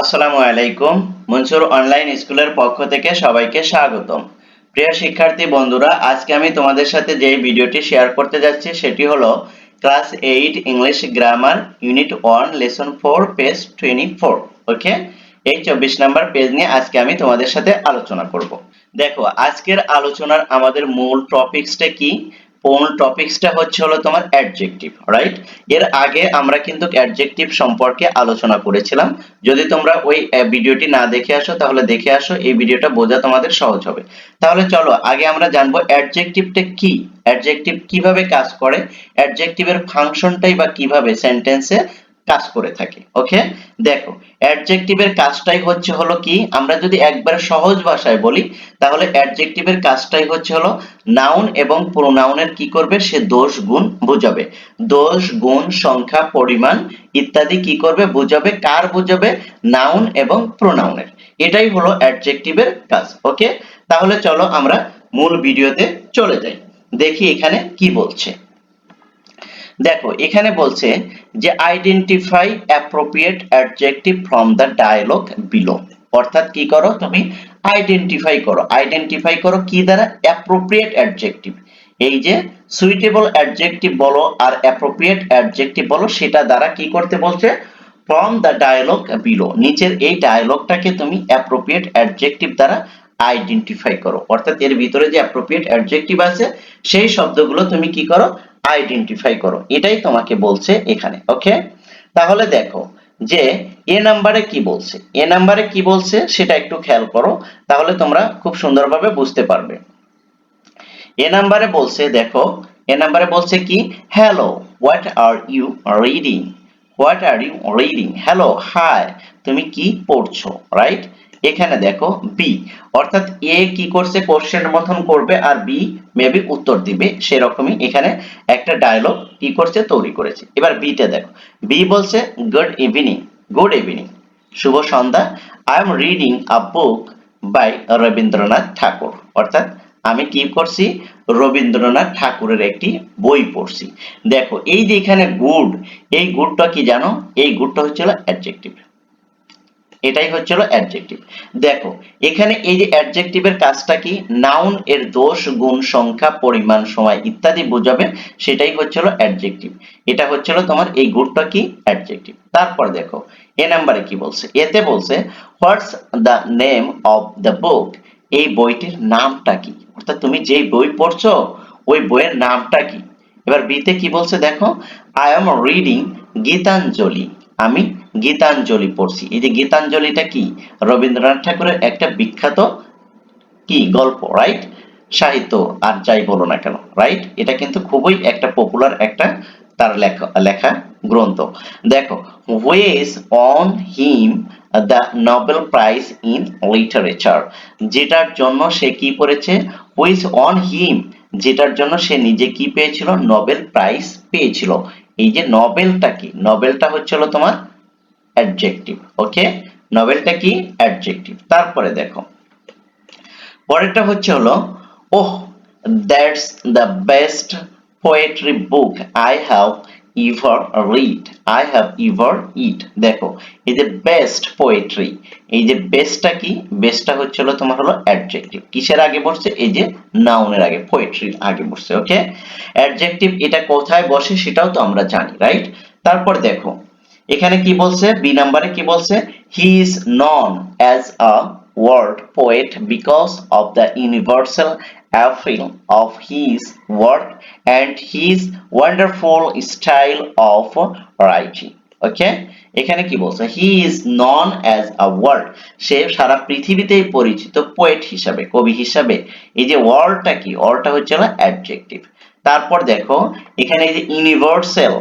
আসসালামু আলাইকুম। মনসুর অনলাইন স্কুলের পক্ষ থেকে সবাইকে স্বাগতম। প্রিয় শিক্ষার্থী বন্ধুরা, আজকে আমি তোমাদের সাথে যে ভিডিওটি শেয়ার করতে যাচ্ছি, সেটি হলো class eight English grammar unit one, lesson four, page twenty four. Okay? এই চব্বিশ নাম্বার পেজ নিয়ে আজকে আমি তোমাদের সাথে আলোচনা করব। দেখো, আজকের আলোচনার আমাদের মূল টপিকসটা কি? মূল টপিকসটা হচ্ছে হলো তোমার অ্যাডজেক্টিভ রাইট এর আগে আমরা কিন্তু অ্যাডজেক্টিভ সম্পর্কে আলোচনা করেছিলাম। যদি তোমরা ওই ভিডিওটি না দেখে আসো, তাহলে দেখে আসো, এই ভিডিওটা বোঝা তোমাদের সহজ হবে। তাহলে চলো, আগে আমরা জানব অ্যাডজেক্টিভটা কি? অ্যাডজেক্টিভ কীভাবে কাজ করে? অ্যাডজেক্টিভের ফাংশনটাই বা কীভাবে সেন্টেন্সে কাজ করে থাকে ওকে দেখো অ্যাডজেক্টিভের কাজটাই হচ্ছে হলো কি? আমরা যদি একবারে সহজ ভাষায় বলি, তাহলে অ্যাডজেক্টিভের কাজটাই হচ্ছে হলো নাউন এবং প্রোনাউনের কি করবে? সে দোষ গুণ বোঝাবে। দোষ, গুণ, সংখ্যা, পরিমাণ ইত্যাদি কি করবে? বোঝাবে, কার বোঝাবে? নাউন এবং প্রোনাউনের এটাই হলো অ্যাডজেক্টিভের কাজ ওকে তাহলে চলো আমরা মূল ভিডিওতে চলে যাই। দেখি এখানে কি বলছে। দেখো, এখানে বলছে যে identify appropriate adjective from the dialogue below অর্থাৎ কি করো তুমি? আইডেন্টিফাই করো। আইডেন্টিফাই করো কি দ্বারা? অ্যাপ্রোপ্রিয়েট অ্যাডজেক্টিভ এই যে সুইটেবল অ্যাডজেক্টিভ বলো আর অ্যাপ্রোপ্রিয়েট অ্যাডজেক্টিভ বলো, সেটা দ্বারা কি করতে বলছে? ফ্রম দ্য ডায়ালগ বিলো নিচের এই ডায়ালগটাকে তুমি অ্যাপ্রোপ্রিয়েট অ্যাডজেক্টিভ দ্বারা আইডেন্টিফাই করো। অর্থাৎ এর ভিতরে যে অ্যাপ্রোপ্রিয়েট অ্যাডজেক্টিভ আছে, সেই শব্দগুলো তুমি কি করো? আইডেন্টিফাই করো। এটাই তোমাকে বলছে এখানে ওকে তাহলে দেখো যে এ নাম্বারে কি বলছে? এ নাম্বারে কি বলছে সেটা একটু খেয়াল করো, তাহলে তোমরা খুব সুন্দরভাবে বুঝতে পারবে। এ নাম্বারে বলছে, দেখো, এ নাম্বারে বলছে কি? Hello what are you reading what are you reading hello hi তুমি কি পড়ছো রাইট এখানে দেখো বি অর্থাৎ এ কি করছে? কোশ্চেন মতন করবে আর বি মেবি উত্তর দিবে। সেরকমই এখানে একটা ডায়লগ কি করছে? তৈরি করেছে। এবার বিতে দেখো। বি বলছে গুড ইভিনিং গুড ইভিনিং শুভ সন্ধ্যা। I am reading a book by Rabindranath Thakur অর্থাৎ আমি কি করছি? রবীন্দ্রনাথ ঠাকুরের একটি বই পড়ছি। দেখো, এই যে এখানে গুড এই গুডটা কি জানো? এই গুডটা হচ্ছিল অ্যাডজেক্টিভ এটাই হচ্ছিল অ্যাডজেক্টিভ দেখো, এখানে এই যে অ্যাডজেক্টিভের কাজটা কি? নাউন এর দোষ, গুণ, সংখ্যা, পরিমাণ, সময় ইত্যাদি বোঝাবে সেটাই হচ্ছিল অ্যাডজেক্টিভ এটা হচ্ছিল তোমার এই গুডটা কি? অ্যাডজেক্টিভ তারপর দেখো, এ নাম্বারে কি বলছে? এতে বলছে what's the name of the book এই বইটির নামটা কি? অর্থাৎ তুমি যেই বই পড়ছো, ওই বইয়ের নামটা কি? এবার বিতে কি বলছে দেখো আই এম রিডিং গীতাঞ্জলি আমি গীতাঞ্জলি পড়ছি। এই যে গীতাঞ্জলিটা কি? রবীন্দ্রনাথ ঠাকুরের একটা বিখ্যাত কি গল্প রাইট সাহিত্য, আর যাই বলো না কেন রাইট এটা কিন্তু খুবই একটা পপুলার একটা তার লেখা লেখা গ্রন্থ। দেখো who's on him the Nobel prize in literature যেটার জন্য সে কি পড়েছে? হুইজ অন হিম যেটার জন্য সে নিজে কি পেয়েছিল? নোবেল প্রাইজ পেয়েছিল। এই যে নোবেলটা কি? নবেলটা হচ্ছে হলো তোমার অ্যাডজেক্টিভ ওকে নোবেলটা কি? অ্যাডজেক্টিভ তারপরে দেখো, পরেরটা হচ্ছে হলো, ওহ that's the best poetry book I have ever read I have ever it দেখো, এই যে বেস্ট পোয়েট্রি এই যে বেস্টটা কি? বেস্টটা হচ্ছে হলো তোমার হলো অ্যাডজেক্টিভ কিসের আগে বসছে? এই যে নাউনের আগে পোয়েট্রির আগে বসছে ওকে অ্যাডজেক্টিভ এটা কোথায় বসে সেটাও তো আমরা জানি রাইট তারপর দেখো, এখানে কি বলছে? বি নাম্বারে কি বলছে? He is known as a world poet because of the universal appeal of his work and his wonderful style of writing, okay? এখানে কি বলছে? He is known as a world সে সারা পৃথিবীতেই পরিচিত পোয়েট হিসাবে, কবি হিসাবে। এই যে ওয়ার্ল্ডটা কি? ওয়ার্ল্ডটা হচ্ছে না অ্যাডজেক্টিভ তারপর দেখো, এখানে এই যে ইউনিভার্সাল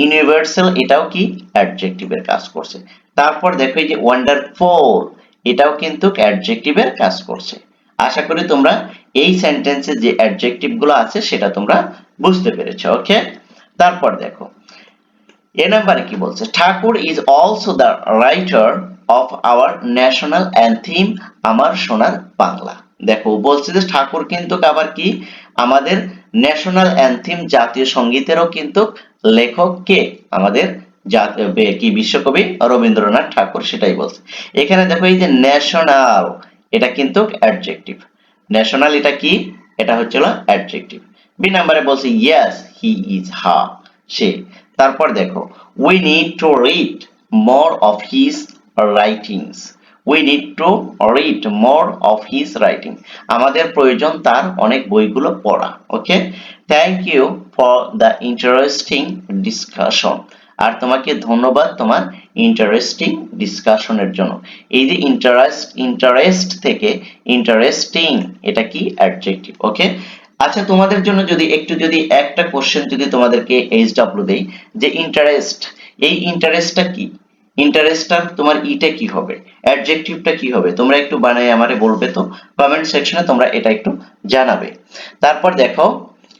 ইউনিভার্সাল এটাও কি? অ্যাডজেক্টিভের কাজ করছে। তারপর দেখো এই যে ওয়ান্ডারফুল এটাও কিন্তু অ্যাডজেক্টিভের কাজ করছে। আশা করি তোমরা এই সেন্টেন্সে যে অ্যাডজেক্টিভগুলো আছে, সেটা তোমরা বুঝতে পেরেছ ওকে তারপর দেখো, এ নাম্বারে কি বলছে? Thakur is also the writer of our national anthem Amar Sonar Bangla. দেখো বলছে যে ঠাকুর কিন্তু আবার কি? আমাদের ন্যাশনাল অ্যান্থিম জাতীয় সঙ্গীতেরও কিন্তু লেখক কে? আমাদের কি বিশ্বকবি? রবীন্দ্রনাথ ঠাকুর সেটাই বলছে। এখানে দেখো এই যে ন্যাশনাল এটা কিন্তু অ্যাডজেক্টিভ ন্যাশনাল এটা কি? এটা হচ্ছিল অ্যাডজেক্টিভ বি নাম্বারে বলছে ইয়েস হি ইজ হা সে। তারপর দেখো we need to read more of his writings we need to read more of his writing আমাদের প্রয়োজন তার অনেক বইগুলো পড়া। Okay thank you for the interesting discussion আর তোমাকে ধন্যবাদ তোমার ইন্টারেস্টিং ডিসকাশনের জন্য। এই যে ইন্টারেস্ট ইন্টারেস্ট থেকে ইন্টারেস্টিং এটা কি অ্যাডজেক্টিভ ওকে আচ্ছা তোমাদের জন্য যদি, একটু যদি একটা কোশ্চেন যদি তোমাদেরকে এইচ ডাব্লিউ দেই, যে ইন্টারেস্ট এই ইন্টারেস্টটা কি? ইন্টারেস্টটা তোমার ইটা কি হবে? অ্যাডজেক্টিভটা কি হবে? তোমরা একটু বানাই আমারে বলবে তো? কমেন্ট সেকশনে তোমরা এটা একটু জানাবে। তারপর দেখো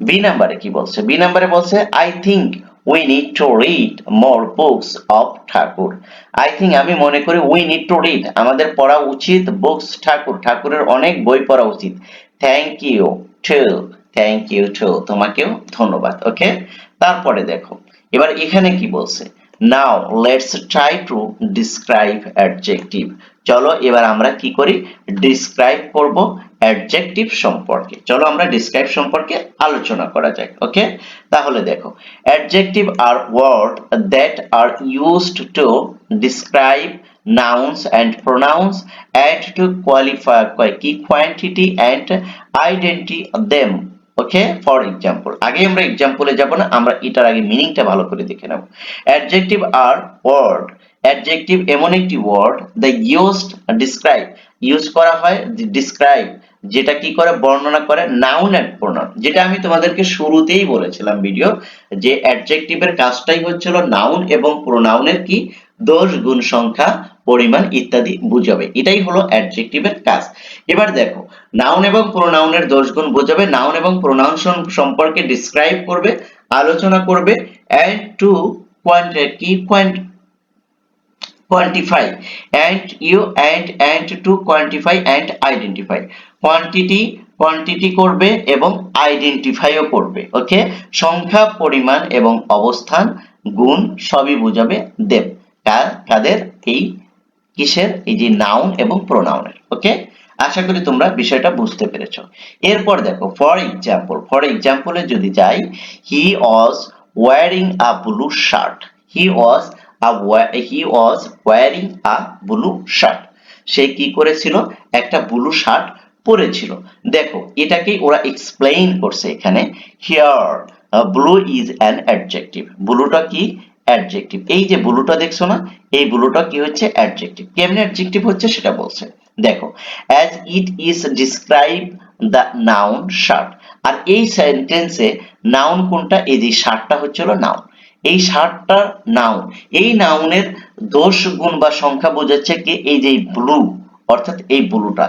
বি নাম্বারে কি বলছে? বি নাম্বারে বলছে I think we need to read more books of Thakur I think আমি মনে করি উই নিড টু রিড আমাদের পড়া উচিত বুকস ঠাকুর ঠাকুরের অনেক বই পড়া উচিত। Thank you too thank you too তোমাকেও ধন্যবাদ ওকে তারপরে দেখো, এবার এখানে কি বলছে? Now let's try to describe adjective চলো এবার আমরা কি করি? ডিসক্রাইব করব। অ্যাডজেক্টিভ সম্পর্কে। চলো আমরা ডিসক্রাইব সম্পর্কে আলোচনা করা যাক ওকে তাহলে দেখো adjective are word that are used to describe nouns and pronouns and to qualify কি quantity and identity them okay for example আগে আমরা এক্সাম্পলে যাব না, আমরা এটার আগে মিনিংটা ভালো করে দেখে নেব। অ্যাডজেক্টিভ আর ওয়ার্ড অ্যাডজেক্টিভ এমন একটি word the used describe use করা হয় ডিসক্রাইব যেটা কি করে বর্ণনা করে নাউন প্রোনাউন যেটা আমি তোমাদেরকে শুরুতেই বলেছিলাম ভিডিও যে অ্যাডজেক্টিভের কাজটাই হচ্ছিল নাউন এবং প্রোনাউনের কি? দোষ, গুণ, সংখ্যা, পরিমাণ ইত্যাদি বুঝাবে। এটাই হলো অ্যাডজেক্টিভের কাজ। এবার দেখো নাউন এবং প্রোনাউনের দোষ, গুণ বোঝাবে নাউন এবং প্রোনাউন সম্পর্কে ডিসক্রাইব করবে, আলোচনা করবে এন্ড টু কি? Point quantify, and you, and and to quantify and identify quantity quantity করবে এবং আইডেন্টিফাইও করবে ওকে সংখ্যা, পরিমাণ এবং অবস্থান, গুণ সবই বোঝাবে দেব। কার? কাদের? এই কিসের? এই যে নাউন এবং প্রোনাউনের ওকে আশা করি তোমরা বিষয়টা বুঝতে পেরেছ। এরপর দেখো ফর এক্সাম্পল ফর এক্সাম্পলে যদি যাই he was wearing a blue shirt he was a he was wearing a blue shirt সে কি করেছিল? একটা ব্লু শার্ট পরেছিল দেখো, এটাকেই ওরা এক্সপ্লেইন করছে এখানে। Here blue is an adjective ব্লুটা কি? অ্যাডজেক্টিভ এই যে ব্লুটা দেখছ না, এই ব্লুটা কি হচ্ছে? অ্যাডজেক্টিভ কেমন অ্যাডজেক্টিভ হচ্ছে সেটা বলছে। দেখো as it is describe the noun shirt আর এই সেন্টেন্সে নাউন কোনটা? এই যে শার্টটা হচ্ছিল নাউন এই শার্টটা নাউন এই নাউনের দোষ গুণ বা সংখ্যা বোঝাচ্ছে কি? এই যে ব্লু অর্থাৎ এই ব্লুটা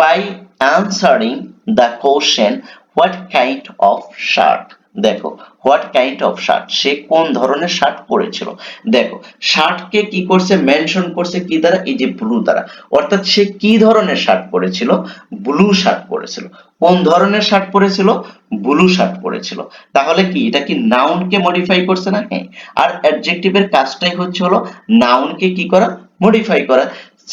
by answering the question what kind of shirt দেখো হোয়াট কাইন্ড অফ শার্ট সে কোন ধরনের শার্ট পরেছিল? দেখো শার্টকে কি করছে? মেনশন করছে কি দ্বারা? এই যে ব্লু দ্বারা। অর্থাৎ সে কি ধরনের শার্ট পরেছিল? ব্লু শার্ট পরেছিল। কোন ধরনের শার্ট পরেছিল? ব্লু শার্ট পরেছিল। তাহলে কি, এটা কি নাউনকে মডিফাই করছে না হ্যাঁ আর অ্যাডজেক্টিভের কাজটাই হচ্ছে হলো নাউনকে কি করা? মডিফাই করা।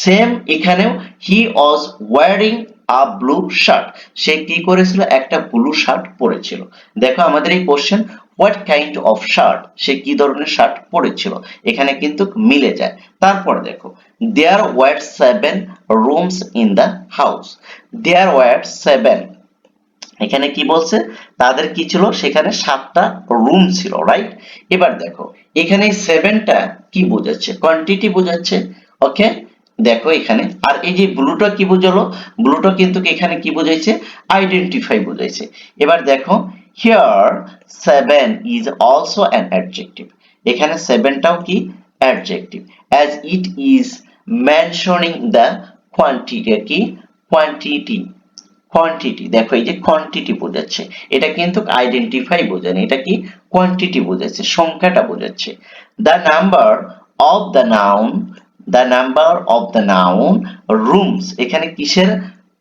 সেম এখানেও he was wearing a blue shirt. সে কি করেছিল? একটা ব্লু শার্ট পরেছিল। দেখো আমাদের এই question what kind of shirt সে কি ধরনের শার্ট পরেছিল? এখানে কিন্তু মিলে যায়। তারপর দেখো there were seven rooms in the house there were seven এখানে কি বলছে? তাদের কি ছিল? সেখানে সাতটা রুম ছিল রাইট এবার দেখো, এখানে সেভেনটা কি বোঝাচ্ছে? কোয়ান্টিটি বোঝাচ্ছে ওকে দেখো এখানে, আর এই যে ব্লুটা কি বোঝালো? ব্লুটা কিন্তু এখানে কি বোঝাইছে? আইডেন্টিফাই বোঝাইছে। এবার দেখো here seven is also an adjective এখানে সেভেনটাও কি? Adjective as it is mentioning the quantity কি? কোয়ান্টিটি কোয়ান্টিটি দেখো এই যে কোয়ান্টিটি বোঝাচ্ছে। এটা কিন্তু আইডেন্টিফাই বোঝায় এটা কি? কোয়ান্টিটি বোঝাচ্ছে, সংখ্যাটা বোঝাচ্ছে। The number of the noun the number of the noun rooms এখানে কিসের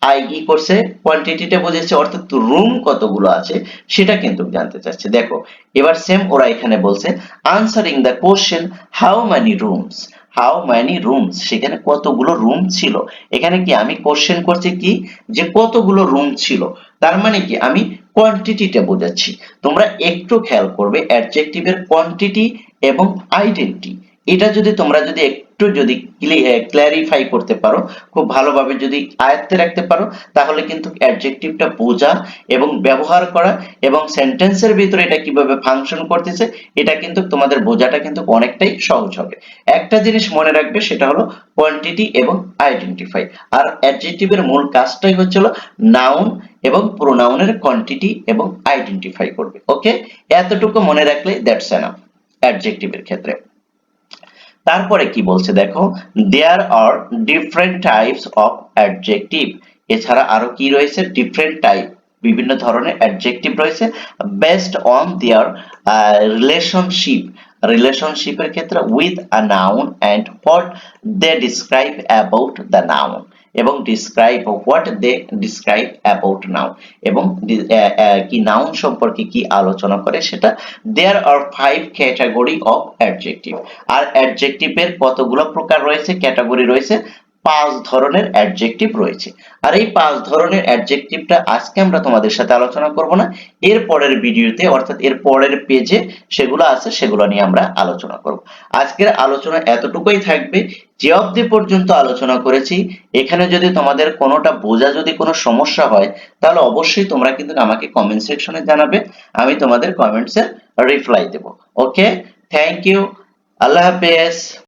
আই ই করছে? কোয়ান্টিটিটা বুঝেছে অর্থাৎ রুম কতগুলো আছে, সেটা কিন্তু জানতে চাচ্ছে। দেখো, এবার সেম ওরা এখানে বলছে answering the question how many rooms how many rooms সেখানে কতগুলো রুম ছিল? এখানে কি আমি কোশ্চেন করছি কি? যে কতগুলো রুম ছিল? তার মানে কি আমি কোয়ান্টিটিটা বোঝাচ্ছি। তোমরা একটু খেয়াল করবে অ্যাডজেক্টিভের কোয়ান্টিটি এবং আইডেন্টি এটা যদি তোমরা যদি একটু যদি ক্ল্যারিফাই করতে পারো, খুব ভালোভাবে যদি আয়ত্তে রাখতে পারো, তাহলে কিন্তু অ্যাডজেক্টিভটা বোঝা এবং ব্যবহার করা এবং সেন্টেন্সের ভিতরে এটা কীভাবে ফাংশন করতেছে, এটা কিন্তু তোমাদের বোঝাটা কিন্তু অনেকটাই সহজ হবে। একটা জিনিস মনে রাখবে, সেটা হলো কোয়ান্টিটি এবং আইডেন্টিফাই আর অ্যাডজেক্টিভের মূল কাজটাই হচ্ছিল নাউন এবং প্রোনাউনের কোয়ান্টিটি এবং আইডেন্টিফাই করবে। ওকে এতটুকু মনে রাখলে দ্যাটস এনাফ অ্যাডজেক্টিভের ক্ষেত্রে। তারপরে কি বলছে দেখো there are different types of adjective এছাড়া আরও কি রয়েছে? ডিফারেন্ট টাইপ বিভিন্ন ধরনের অ্যাডজেক্টিভ রয়েছে। বেসড অন দেয়ার রিলেশনশিপ রিলেশনশিপের ক্ষেত্রে with a noun and what they describe about the noun এবং describe what they describe about noun এবং কি নাউন সম্পর্কে কি আলোচনা করে সেটা there are five category of adjective আর অ্যাডজেক্টিভের কতগুলো প্রকার রয়েছে ক্যাটাগরি রয়েছে? পাঁচ ধরনের অ্যাডজেক্টিভ রয়েছে। আর এই পাঁচ ধরনের অ্যাডজেক্টিভটা আজকে আমরা তোমাদের সাথে আলোচনা করব না। এর পরের ভিডিওতে, অর্থাৎ এর পরের পেজে সেগুলো আছে, সেগুলো নিয়ে আমরা আলোচনা করব। আজকের আলোচনা এতটুকুই থাকবে, যে অবধি পর্যন্ত আলোচনা করেছি, এখানে যদি তোমাদের কোনোটা বোঝা যদি কোনো সমস্যা হয়, তাহলে অবশ্যই তোমরা কিন্তু আমাকে কমেন্ট সেকশনে জানাবে, আমি তোমাদের কমেন্টসের রিপ্লাই দেব। ওকে থ্যাংক ইউ আল্লাহ হাফেজ।